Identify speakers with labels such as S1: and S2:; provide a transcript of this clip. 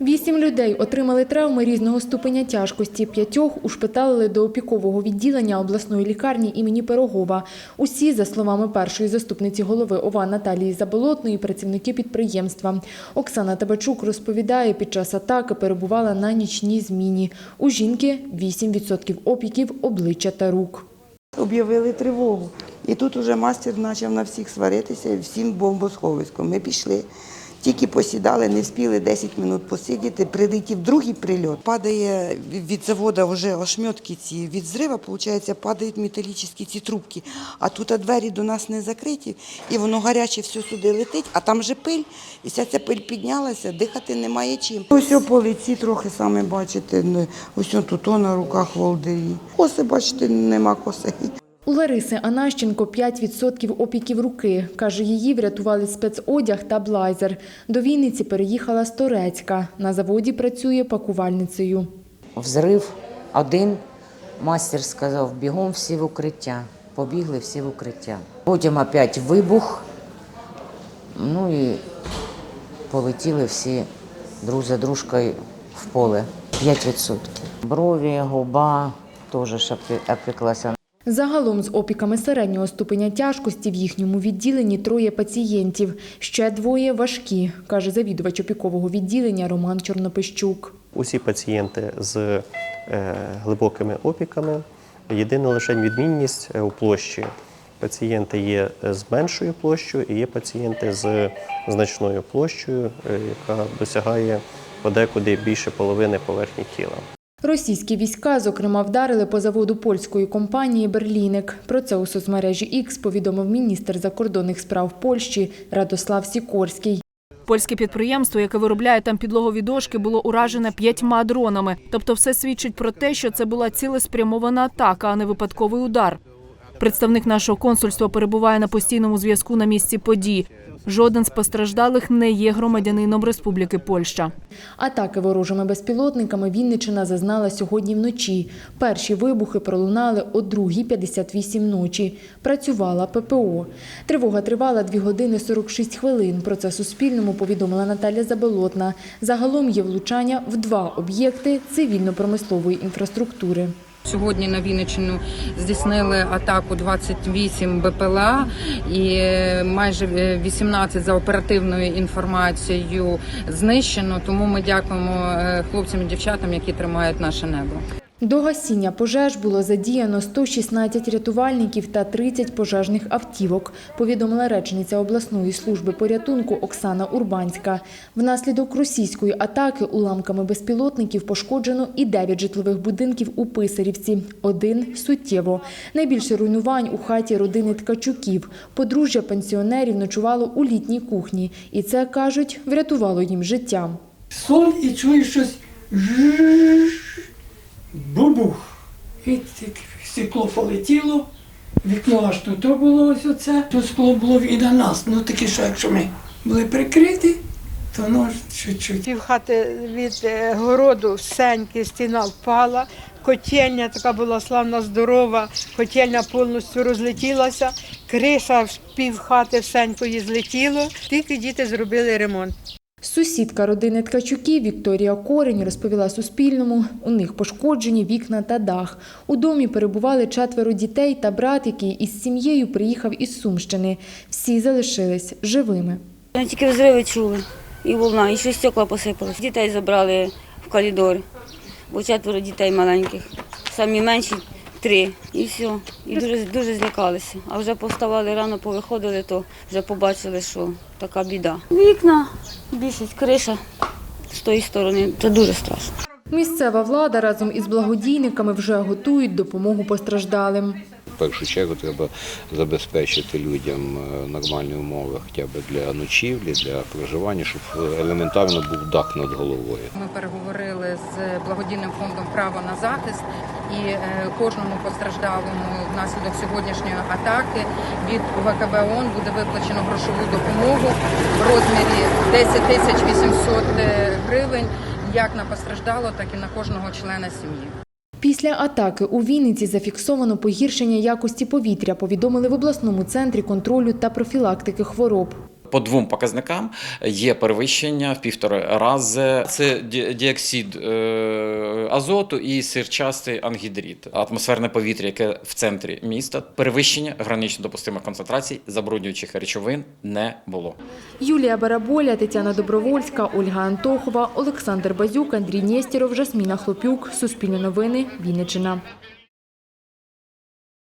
S1: Вісім людей отримали травми різного ступеня тяжкості. П'ятьох ушпиталили до опікового відділення обласної лікарні імені Пирогова. Усі, за словами першої заступниці голови ОВА Наталії Заболотної, працівники підприємства. Оксана Табачук розповідає, під час атаки перебувала на нічній зміні. У жінки 8% опіків обличчя та рук.
S2: Об'явили тривогу. І тут уже мастер почав на всіх сваритися, всім бомбосховиськом. Ми пішли, тільки посідали, не встигли 10 минут посидіти, прилетів другий прильот. Падає від заводу вже ошметки ці від зрива, виходить, падають металічні ці трубки. А тут двері до нас не закриті, і воно гаряче все сюди летить, а там же пиль. І вся ця пиль піднялася, дихати немає чим. Ось по лиці трохи саме бачите, ну, ось тут на руках волдирі. Коси, бачите, нема коси.
S1: У Лариси Анащенко 5% опіків руки. Каже, її врятували спецодяг та блайзер. До Вінниці переїхала з Торецька. На заводі працює пакувальницею.
S3: Взрив один. Мастер сказав, бігом всі в укриття. Побігли всі в укриття. Потім опять вибух. Ну і полетіли всі друг за дружкою в поле. 5%. Брові, губа теж опіклася.
S1: Загалом з опіками середнього ступеня тяжкості в їхньому відділенні троє пацієнтів. Ще двоє важкі, каже завідувач опікового відділення Роман Чорнопищук.
S4: Усі пацієнти з е, глибокими опіками. Єдина лише відмінність е, у площі. Пацієнти є з меншою площею і є пацієнти з значною площею, е, яка досягає подекуди більше половини поверхні тіла.
S1: Російські війська, зокрема, вдарили по заводу польської компанії «Берлінек». Про це у соцмережі X повідомив міністр закордонних справ Польщі Радослав Сікорський.
S5: Польське підприємство, яке виробляє там підлогові дошки, було уражене п'ятьма дронами. Тобто, все свідчить про те, що це була цілеспрямована атака, а не випадковий удар. Представник нашого консульства перебуває на постійному зв'язку на місці подій. Жоден з постраждалих не є громадянином Республіки Польща.
S1: Атаки ворожими безпілотниками Вінниччина зазнала сьогодні вночі. Перші вибухи пролунали о 2.58 ночі. Працювала ППО. Тривога тривала 2 години 46 хвилин. Про це Суспільному повідомила Наталя Заболотна. Загалом є влучання в два об'єкти цивільно-промислової інфраструктури.
S6: Сьогодні на Вінниччину здійснили атаку 28 БПЛА і е, майже е, 18 за оперативною інформацією знищено. Тому ми дякуємо е, хлопцям і дівчатам, які тримають наше небо.
S1: До гасіння пожеж було задіяно 116 рятувальників та 30 пожежних автівок, повідомила речниця обласної служби порятунку Оксана Урбанська. Внаслідок російської атаки уламками безпілотників пошкоджено і 9 житлових будинків у Писарівці. Один суттєво. Найбільше руйнувань у хаті родини Ткачуків. Подружжя пенсіонерів ночувало у літній кухні. І це, кажуть, врятувало їм життя.
S7: сон і чуєш щось бубух. І стекло полетіло, вікно аж тут було ось оце. Тут скло було і на нас. Ну таке, що якщо ми були прикриті, то воно чуть-чуть.
S8: Півхати від е, городу сеньки, стіна впала. Котельня така була славна, здорова, котельня повністю розлетілася, криша в півхати всенької злетіло. Тільки діти зробили ремонт.
S1: Сусідка родини Ткачуків Вікторія Корень розповіла Суспільному, у них пошкоджені вікна та дах. У домі перебували четверо дітей та брат, який із сім'єю приїхав із Сумщини. Всі залишились живими.
S9: Ми тільки взриви чули, і волна, і ще стекла посипалися. Дітей забрали в коридор, бо четверо дітей маленьких, самі менші три. І все. І дуже, дуже злякалися. А вже повставали рано, повиходили, то вже побачили, що така біда. Вікна, більшість криша з тої сторони. Це дуже страшно.
S1: Місцева влада разом із благодійниками вже готують допомогу постраждалим.
S10: Першу чергу треба забезпечити людям е, нормальні умови хоча б для ночівлі, для проживання, щоб е, елементарно був дах над головою.
S6: Ми переговорили з благодійним фондом Право на захист і е, кожному постраждалому внаслідок сьогоднішньої атаки від УВКБ ООН буде виплачено грошову допомогу в розмірі 10 тисяч 800 гривень як на постраждало, так і на кожного члена сім'ї.
S1: Після атаки у Вінниці зафіксовано погіршення якості повітря, повідомили в обласному центрі контролю та профілактики хвороб.
S11: по двом показникам є перевищення в півтори рази. Це ді- діоксид е, азоту і сирчастий ангідрит. Атмосферне повітря, яке в центрі міста, перевищення гранично допустимих концентрацій забруднюючих речовин не було.
S1: Юлія Бараболя, Тетяна Добровольська, Ольга Антохова, Олександр Базюк, Андрій Нєстєров, Жасміна Хлопюк. Суспільне новини. Вінниччина.